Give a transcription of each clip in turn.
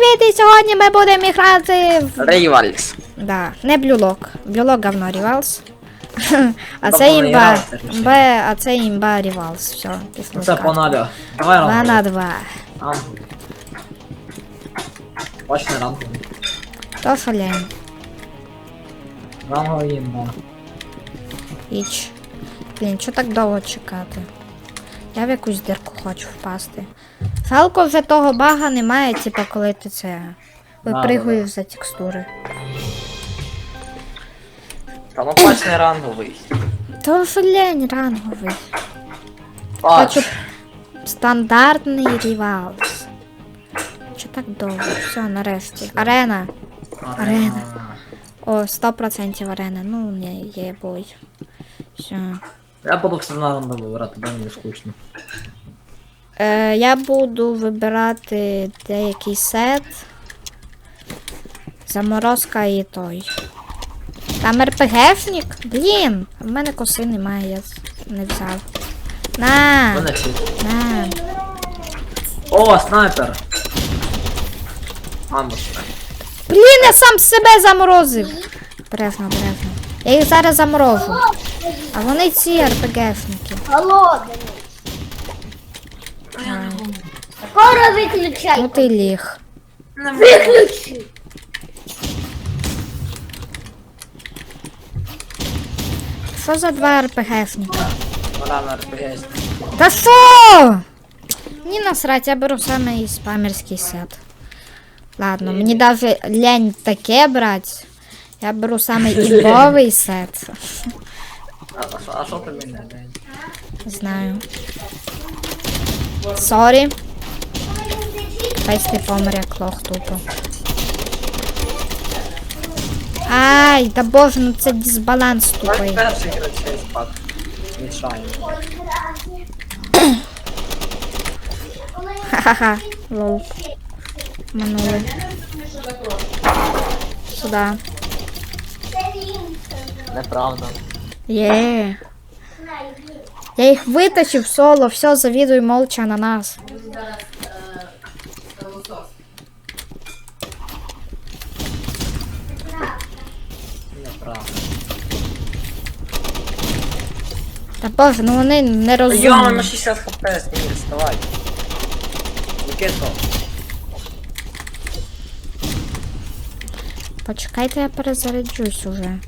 привіт! І сьогодні ми будемо грати в. Рейвальс. Да, не блюлок. Блюлок говно рівалс. А це імба. Б, а це імба рівалс. Все, пішло. це понадо. Давай Два ранку. на два. Ранку. Бач не ранку. То що лень. Ранку їм, да. Іч. Блін, що так довго чекати? Я в якусь дірку хочу впасти. Жалко вже того бага немає, типа коли ти це. Випригуєш за текстури. Та ну бач не ранговий. То що лень ранговий. Бач. Хочу стандартний рівалс. Що так довго? Все, нарешті. Арена. Арена. О, 100% арена. Ну, не, є бой. Все. Я буду все на рандову грати, бо мені скучно. Е, я буду вибирати деякий сет. Заморозка і той. Там РПГшник? Блін, в мене коси немає, я не взяв. На! На! О, снайпер! Мамо. Блін, я сам себе заморозив. Бережно, бережно. Я їх зараз заморожу. А вони ці РПГшники. Голодний. Скоро виключай. Ну ти ліг. Виключи. Що за два РПГшника? Рано РПГ. Та що? Ні насрать, я беру саме і спамерський сет. Ладно, мені даже лень таке брати. Я беру саме імбовий сет. А що- а що тобі не? Не знаю. Сорі. Хай ти помер як лох тупо. Ай, та боже, ну це дисбаланс тупий. Перший спад. Ха-ха-ха. Лол. Манули. Сюда. Неправда. Є. Я їх витащив в соло, все, завідуй молча на нас. Та боже, ну вони не Йома, розумні. на 60 хп, снігер, вставай. Нікето. Почекайте, я перезаряджусь уже.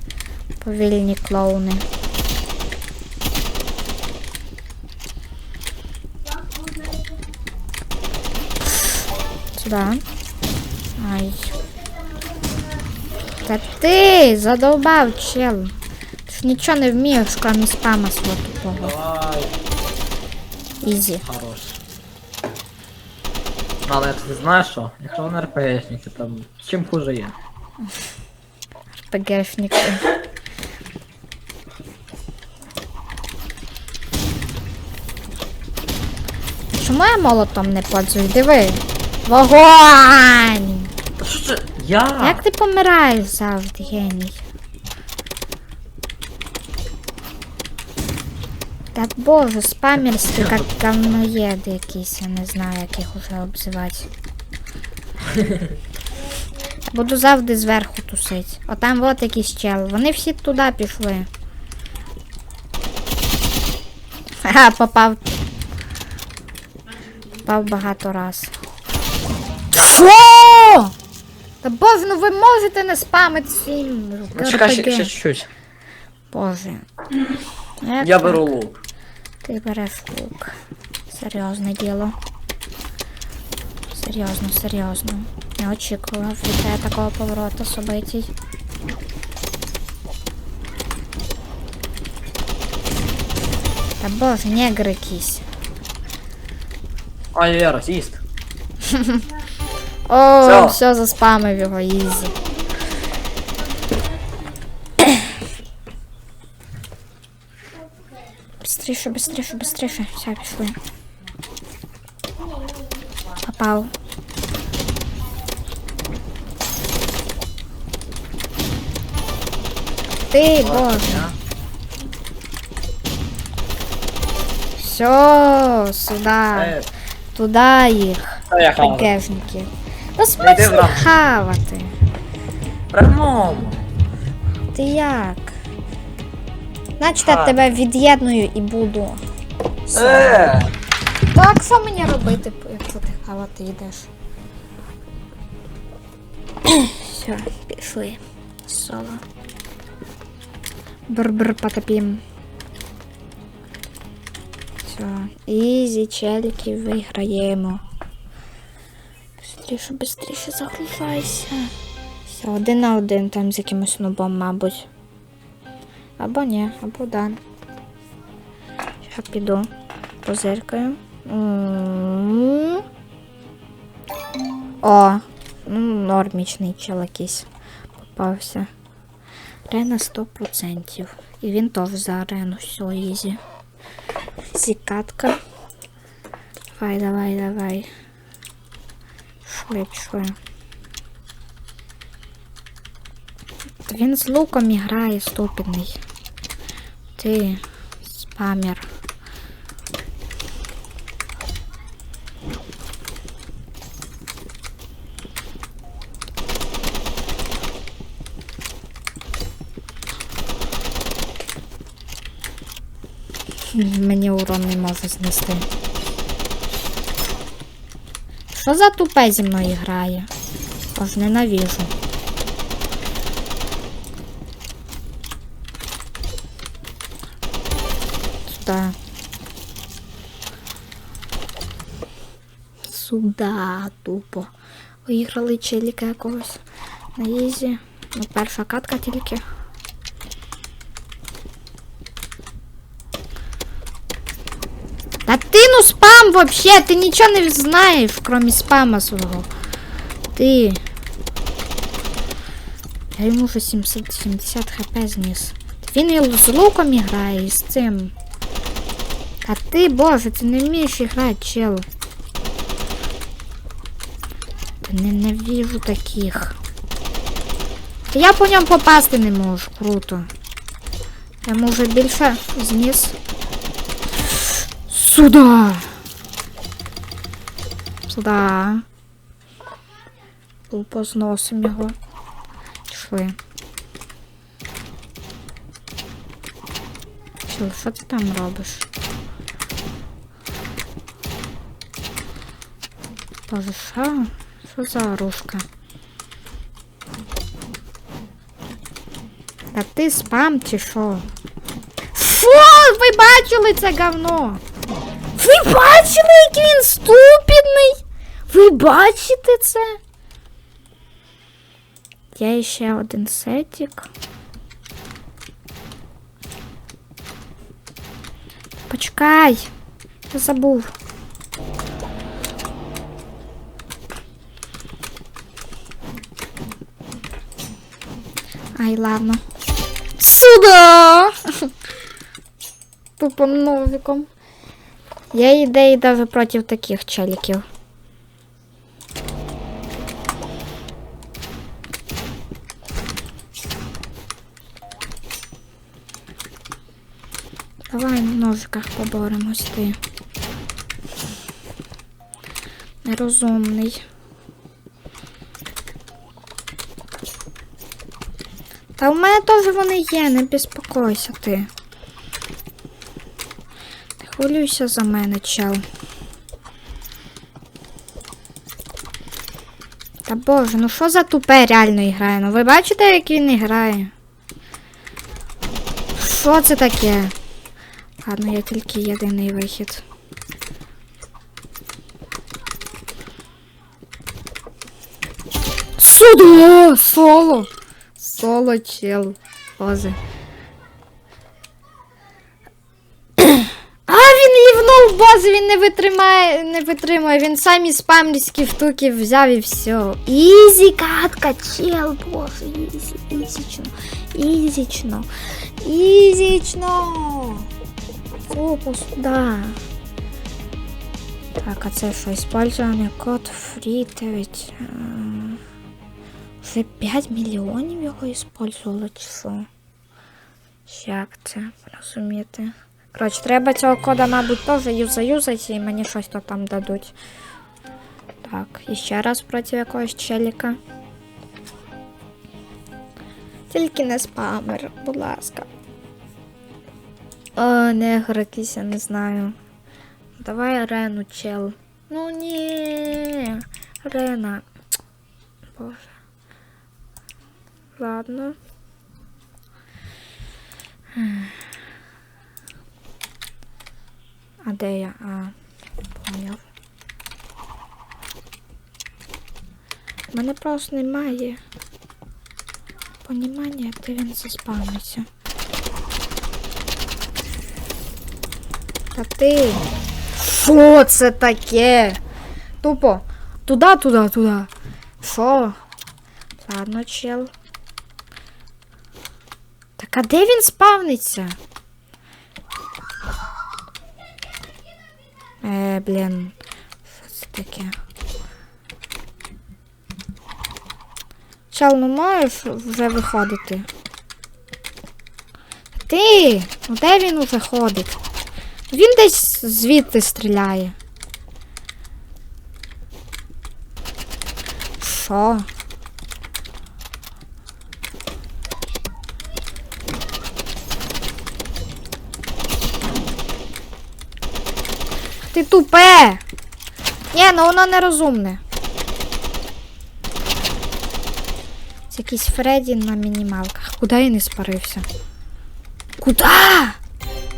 Повільні клоуни. Сюда. Ай. Та ти задовбав, чел. Ти ж нічого не вмієш, крім спама свого тупого. Ізі. Хорош. Але ти знаєш що? Якщо вони РПГшники, там чим хуже є? ПГшники. Чому я молотом не пользуюсь? Диви. Вогонь! Та що це? Я? Як ти помираєш завжди, геній? Та боже, спамерський, як говноєд якийсь, я не знаю, як їх уже обзивати. Буду завжди зверху тусить. Отам от якийсь чел. Вони всі туди пішли. Ха, попав. Попав багато раз. Що? Та боже, ну ви можете не спамити всім. Ну, чекай, ще, RPG. ще чуть-чуть. Боже. Як Я так? беру лук. Ти береш лук. Серйозне діло. Серйозно, серйозно. Не очікував від тебе такого повороту событий. Та боже, негр якийсь. Ай, я расист. О, Всё. все, заспамив його, ізі. Быстріше, быстріше, быстріше. Все, пішли. Попав. Ти, боже. Все, сюда. Е, Туда їх. Та я хаваю. Прикежники. Та в рамку. хавати. Прямому. Ти як? Значить, я тебе від'єдную і буду. Е, Так, що мені робити, якщо ти хавати йдеш? Все, пішли. Соло. Бр-бр потопім. Все, ізі, челіки, виграємо. Быстріше, быстріше загружайся. Все, один на один там з якимось нубом, мабуть. Або ні, або да. Ще піду. Позиркаю. О, ну, нормічний чел якийсь попався. Арена 100%. І він теж за арену. Все, ізі. Зікатка. Давай, давай, давай. Швидше. Він з луком грає ступідний. Ти спамер. Мені урон не може знести. Що за тупе зі мною грає? Аж ненавижу. Сюда. Сюда, тупо. Виграли челіка якогось на ізі. Ну, перша катка тільки. Та ти ну спам вообще, ти нічого не знаєш, кроме спама свого. Ти. Я йому вже 770 хп зніс. Він і з луком грає, і з цим. А ти, боже, ти не вмієш грати, чел. Та ненавижу таких. Та я по ньому попасти не можу, круто. Я вже більше зніс. Сюда. Сюда. Тупо зносимо його. Пішли. Чел, що ти там робиш? Боже, що? Що за оружка? Та ти спам чи що? Фу, ви бачили це говно? Ви бачили, який він ступідний? Ви бачите це? Є ще один сетик. Почекай. Я забув. Ай, ладно. Сюда! Тупо новиком. Я ідеї даже проти таких челіків. Давай на ножиках поборемось ти. Нерозумний. Та у мене теж вони є, не безпокойся ти. Хвилюйся за мене, чел. Та боже, ну що за тупе реально грає? Ну ви бачите, як він грає? Що це таке? Ладно, я тільки єдиний вихід. Сюди! Соло! Соло, чел. Боже. Боже, він не витримає, не витримує. Він самі спамлівські штуки взяв і все. Ізі катка, чел, боже, ізі, ізічно, ізічно, ізічно. Опа, сюда. Так, а це що, использований код free 9. е, Вже 5 мільйонів його использувало, чи що? Як це розуміти? Коротше, треба цього кода, мабуть, теж юзаюзати і мені щось то там дадуть. Так, і раз проти якогось челіка. Тільки не спамер, будь ласка. О, негр якийсь, я не знаю. Давай арену, чел. Ну ні. Арена. Боже. Ладно. А де я? А, поняв. Мене просто немає. Понімання, де він заспавниться. Та ти. Що це таке? Тупо. Туда, туда, туда. Що? Ладно, чел. Так а де він спавниться? Е, блін. Що це таке? Чел, ну можеш вже виходити? Ти! Ну де він уже ходить? Він десь звідти стріляє. Що? Ти тупе! Ні, ну воно нерозумне. Це якийсь Фредді на мінімалках. Куди він іспарився? Куда?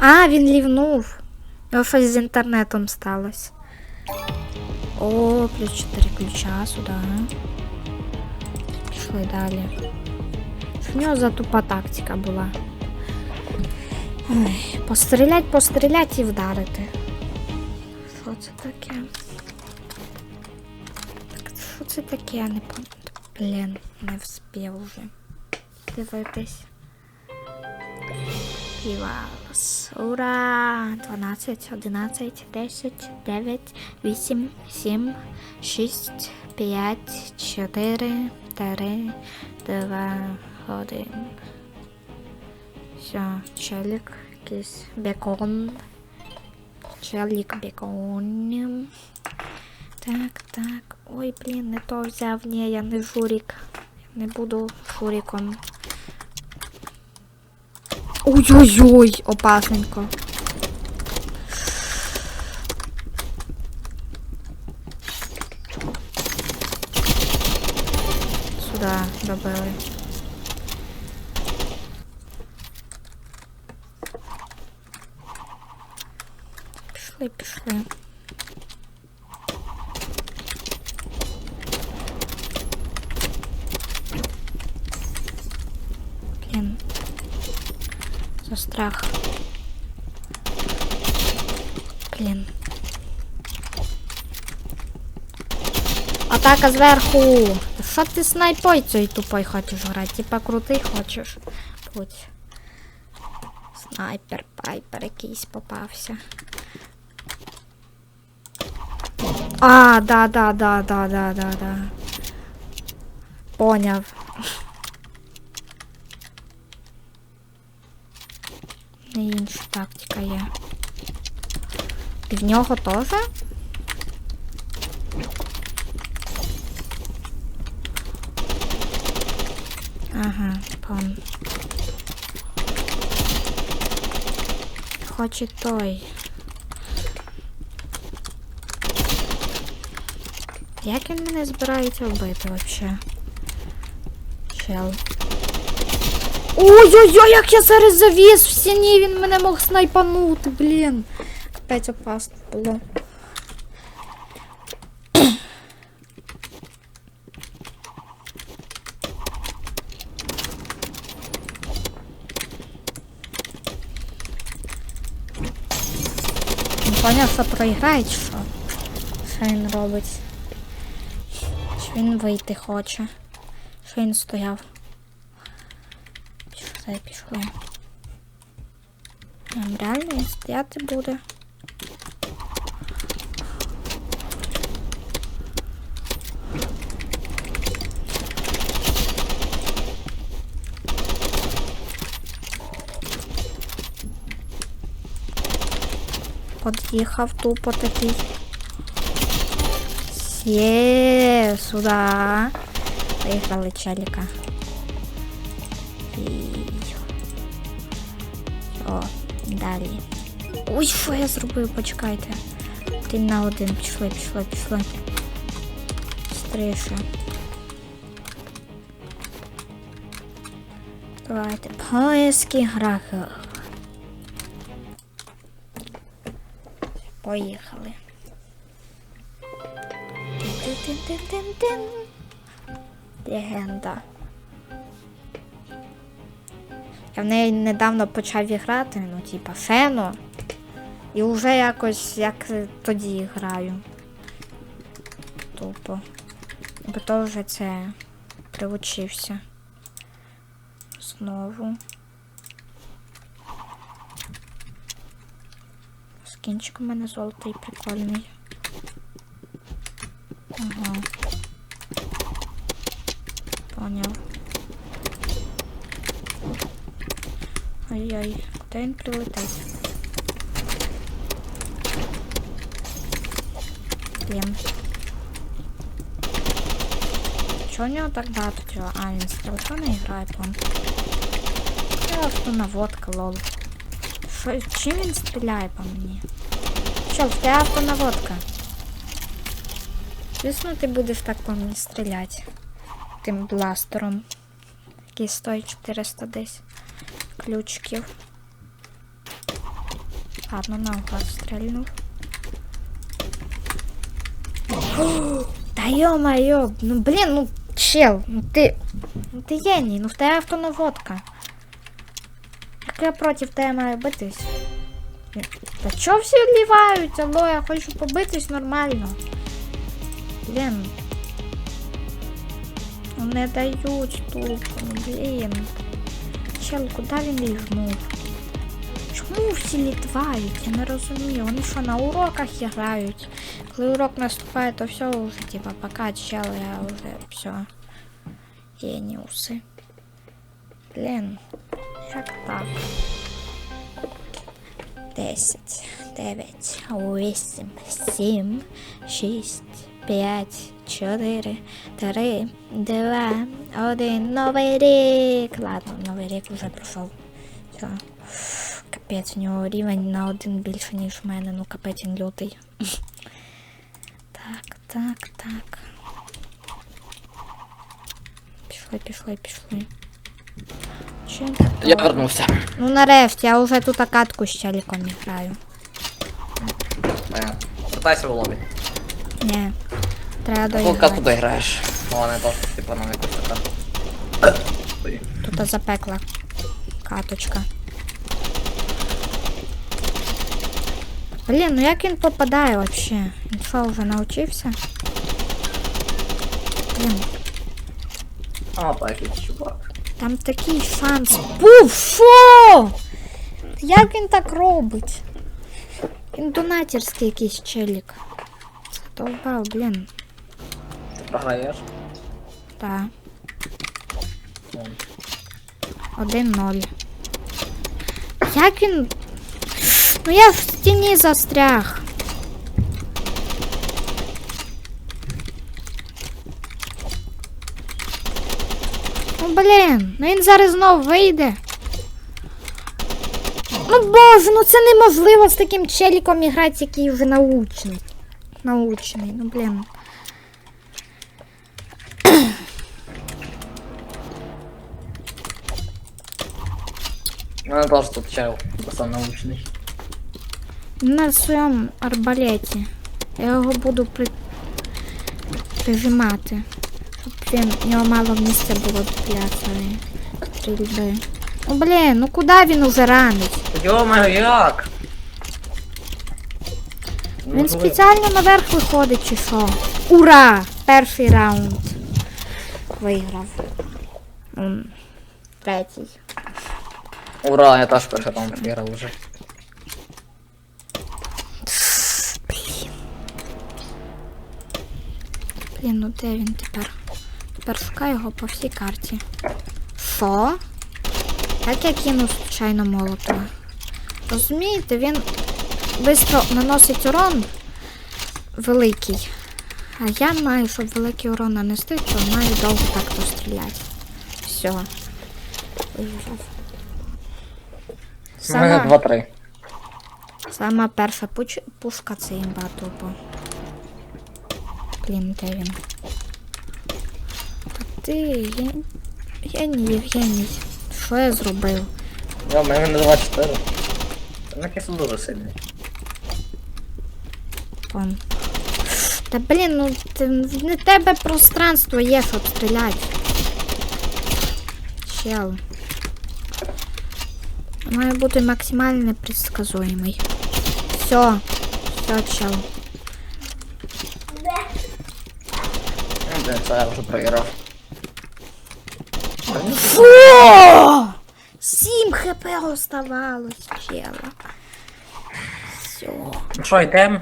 А, він лівнув. Його щось з інтернетом сталося. О, плюс 4 ключа сюди. Пішли далі. В нього за тупа тактика була? Ой, пострілять, пострілять і вдарити. Що це таке? Так, що це таке? Я не пам'ятаю. Блін, не вспів вже. Дивитись. Півалс. Ура! 12, 11, 10, 9, 8, 7, 6, 5, 4, 3, 2, 1. Все, челік, якийсь бекон. Челік бекон. Так, так. Ой, блін, не то взяв. Ні, я не журік. Я не буду журіком. Ой-ой-ой, опасненько. Сюда добили. Пішли, пішли. Блін. За страх. Блін. Атака зверху. Що ти снайпой цей тупой хочеш грати? Типа крутий хочеш. Будь. Снайпер, пайпер якийсь попався. А, да, да, да, да, да, да, да. Поняв. Не інша тактика є. І в нього теж? Ага, пон. Хоче той. Як він мене збирається вбити вообще? Чел. Ой-ой-ой, як я зараз завіс в стіні, він мене мог снайпанути, блін. Капець опасно було. Не поняв, що проіграє, що? Що він робить? Він вийти хоче? Що він стояв? Пішли, пішли. Нам реально він стояти буде. Под'їхав тупо такий. Є, сюда. Поїхали челіка. І... О, далі. Ой, що я зробив? Почекайте. Один на один. Пішли, пішли, пішли. Стріше. Давайте. Поиски грахів. Поїхали. Тин-тин-тин-тин-тин. Легенда. Я в неї недавно почав грати, ну, типа, фено. І вже якось як тоді граю. Тупо. Бо то вже це приучився. Знову. Скінчик у мене золотий прикольний. Ага. Поняв. Ай-яй, куди він прилетить? Блін. Чого у нього так багато цього? А, він з телефона грає, пон. Просто наводка, лол. Що, чим він стріляє по мені? Що, в тебе автонаводка? Звісно, ти будеш так по мені стріляти. Тим бластером. Який стоїть 400 десь ключиків. Ладно, наугад стрельнув. Та ё-моё, ну блин, ну чел, ну ти. Ну ти геній, ну в тебе автонаводка. Як я проти тебе маю битись? Та чо всі відлівають? Алло, я хочу побитись нормально. Блін. Ну не дають тупо, ну блін. Чел, куди він ліжнув? Чому всі літають? Я не розумію. Вони що на уроках грають? Коли урок наступає, то все вже, типа, пока чел, я вже все. Геніуси. Блін, як так? 10, 9, 8, 7, 6, 5, 4, 3, 2, 1. Новий рік. Ладно, новий рік вже пройшов. Все. Капець, у нього рівень на один більше, ніж в мене. Ну капець він лютий. Так, так, так. Пішли, пішли, пішли. Чим Я то? вернувся. Ну нарешті, я вже тут катку з челіком граю. Е, Вертайся в лобі. Ні. Треба доіграти. туди граєш? Ну, не то, типу на якусь така. Тут запекла каточка. Блін, ну як він попадає вообще? Він що, вже навчився? Блін, А, якийсь чувак. там такий шанс. Був, що? Як він так робить? Він донатерський якийсь челік. Це довбав, блін. Програєш? Так. 1-0. Як він. Ну я в стіні застряг. Ну блін, ну він зараз знов вийде. Ну боже, ну це неможливо з таким челіком іграти, який вже научний. Научний, ну блін. Ну, теж тут чел, просто научний. На своєму арбалеті. Я його буду при... прижимати. Він в мало місця було для стрільби. Ну блін, ну куди він уже ранить? Йо-моє, як? Ну, Він спеціально наверх виходить чи що? Ура! Перший раунд. Виграв. Третій. Ура, я теж перший раунд виграв уже. Блін, ну де він тепер? Тепер шукаю його по всій карті. Що? Як я кинув случайно молотова? Розумієте, він швидко наносить урон великий. А я маю, щоб великий урон нанести, то маю довго так постріляти. Все. Виїжджав. У мене Сама, 2-3. сама перша пуч, пушка це імба тупо. Блін, де він? Та ти, я, Євгеній, Євгеній. Що я зробив? Я, у мене 2-4. Це якийсь дуже сильний. Вон. Та блін, ну ти, не тебе пространство є, щоб стріляти. Чел. Має бути максимально непредсказуємий. Все. Все, чел. Це я вже програв. Фу! 7 хп оставалось, чела. Все. Ну що, йдемо?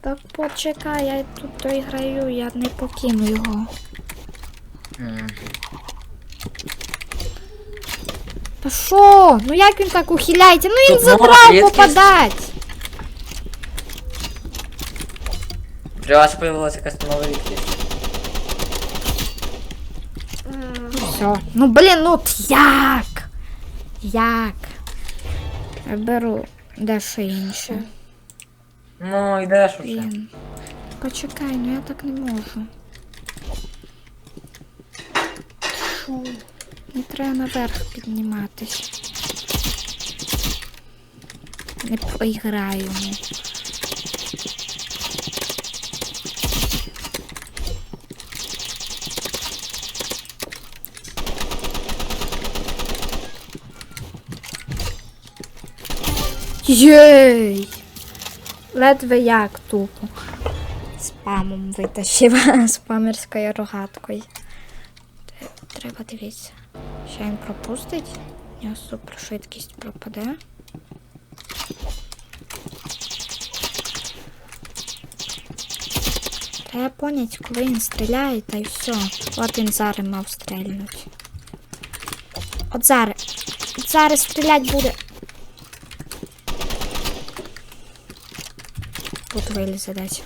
Так почекай, я тут доіграю, я не покину його. М. Та що? Ну як він так ухиляється? Ну він Тут нова задрав рідкість. попадать. При вас появилася якась нова рідкість. Все. Ну блін, ну от як? Як? Я беру дещо інше. Ну, йдеш уже. Блін. Почекай, ну я так не можу. Не треба наверх підніматись. Не проіграю. Єй! Ледве як тупо. Спамом витащив спамерською рогаткою. Треба дивитися. Ще він пропустить. У нього супершвидкість пропаде. Треба понять, коли він стріляє, та й все. От він зараз мав стрельнути. От зараз. От зараз стрілять буде. Тут вилізе десь.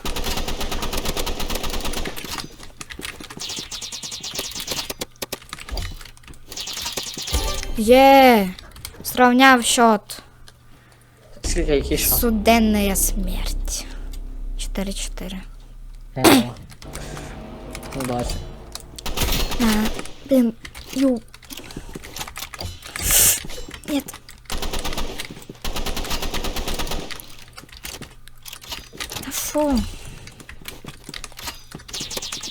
Є! Сравняв счет. Скільки який що? Суденная смерть. 4-4. Ого. Удачі. А, блин, ю. Нет. А шо?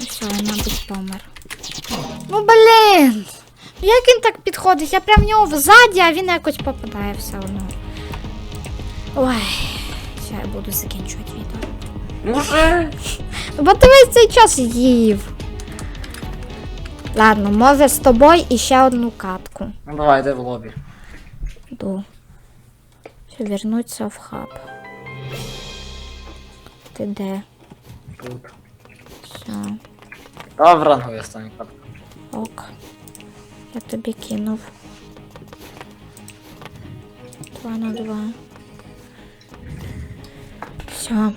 Ну все, я, мабуть, помер. Ну блін! Як він так підходить? Я прям в нього взаді, а він якось попадає все одно. Ой, все, я буду закінчувати відео. Може? Бо ти весь цей час їв. Ладно, може з тобою і ще одну катку. Ну давай, йди в лобі. Ду. Все, вернуться в хаб. Ти де? Тут. Все, Давай в рангові останній катку. ок. Я тобі кинув. Два на два. Все.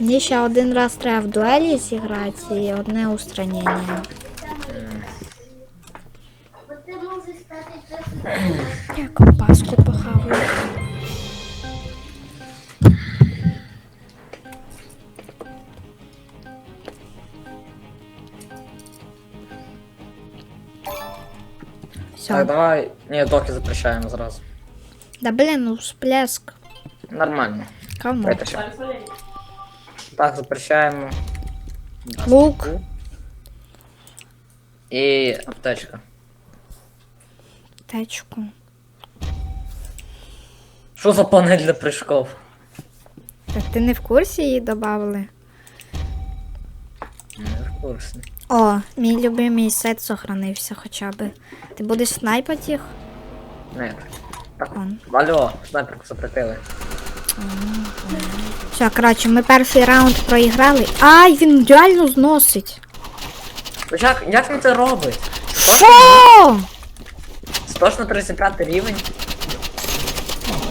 Мені ще один раз треба в дуелі зіграти і одне устранення. Я ковбаску похаваю. Так, давай. Ні, доки запрещаємо зразу. Да блин, ну всплеск. Нормально. Кому? Так, запрещаємо. Лук. І аптечка. Течку. Що за панель для прыжков? Так ти не в курсі її додали? Не. О, мій любимий сет сохранився хоча би. Ти будеш снайпати їх? Ні. Так, Он. алло, снайперку запретили. Все, коротше, ми перший раунд проіграли. Ай, він реально зносить. Ну, Як, як він це робить? Що? 135 рівень?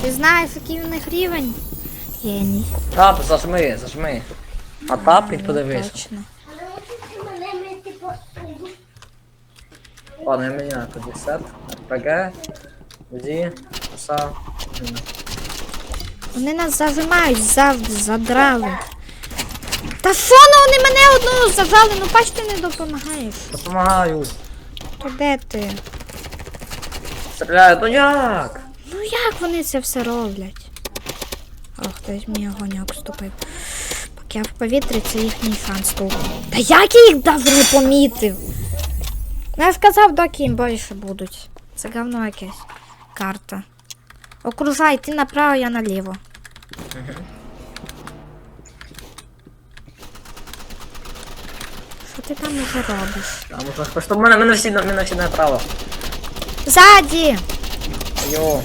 Ти знаєш, який у них рівень? Геній. Тап, зажми, зажми. А тап і подивись. Точно. Але мусите мене мити посуду. Ладно, я тоді сет. РПГ. Тоді. Коса. М. Вони нас зажимають, завжди задрали. Та що ну вони мене одного зажали, ну бач ти не допомагаєш. Допомагаю. То де ти? Стріляю, ну як? Ну як вони це все роблять? Ох, хтось мені огоньок ступив. Поки я в повітрі, це їхній шанс тут. Та як я їх даже не помітив? Ну, я сказав, доки їм більше будуть. Це говно якесь. Карта. Окружай, ти направо, я наліво. Що ти там уже робиш? А можна просто в мене, мене всі, на- мене всі направо. Ззаді! Йо.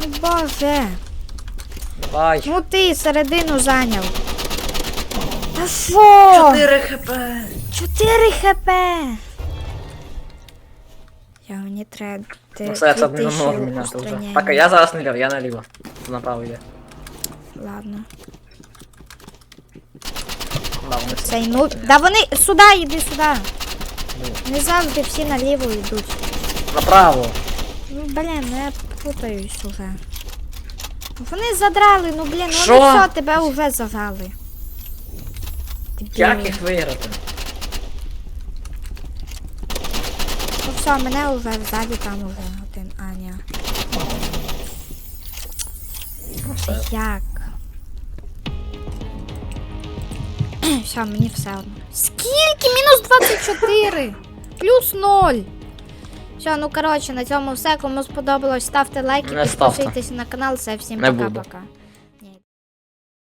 Ну боже! Давай. Ну ти середину зайняв. Та що? 4 хп. 4 хп. Я мені треба. Ну все, я це не 2000 можу міняти вже. устранення. Так, а я зараз наліво, я наліво. Направо йде. Ладно. Да, вони всі. Цей, ну, да вони сюди, іди сюди. Не завжди всі наліво йдуть. Направо. Ну, блін, ну я путаюсь уже. Вони задрали, ну блін, Що? вони все, тебе вже зажали. Як їх виграти? Ну все, мене вже ззаді там уже один Аня. Все. Як? Все, мені все одно. Скільки? Мінус 24. Плюс 0. Все, ну коротше, на цьому все. Кому сподобалось, ставте лайки, Не ставте. підписуйтесь на канал. Це всім Не буду. пока-пока.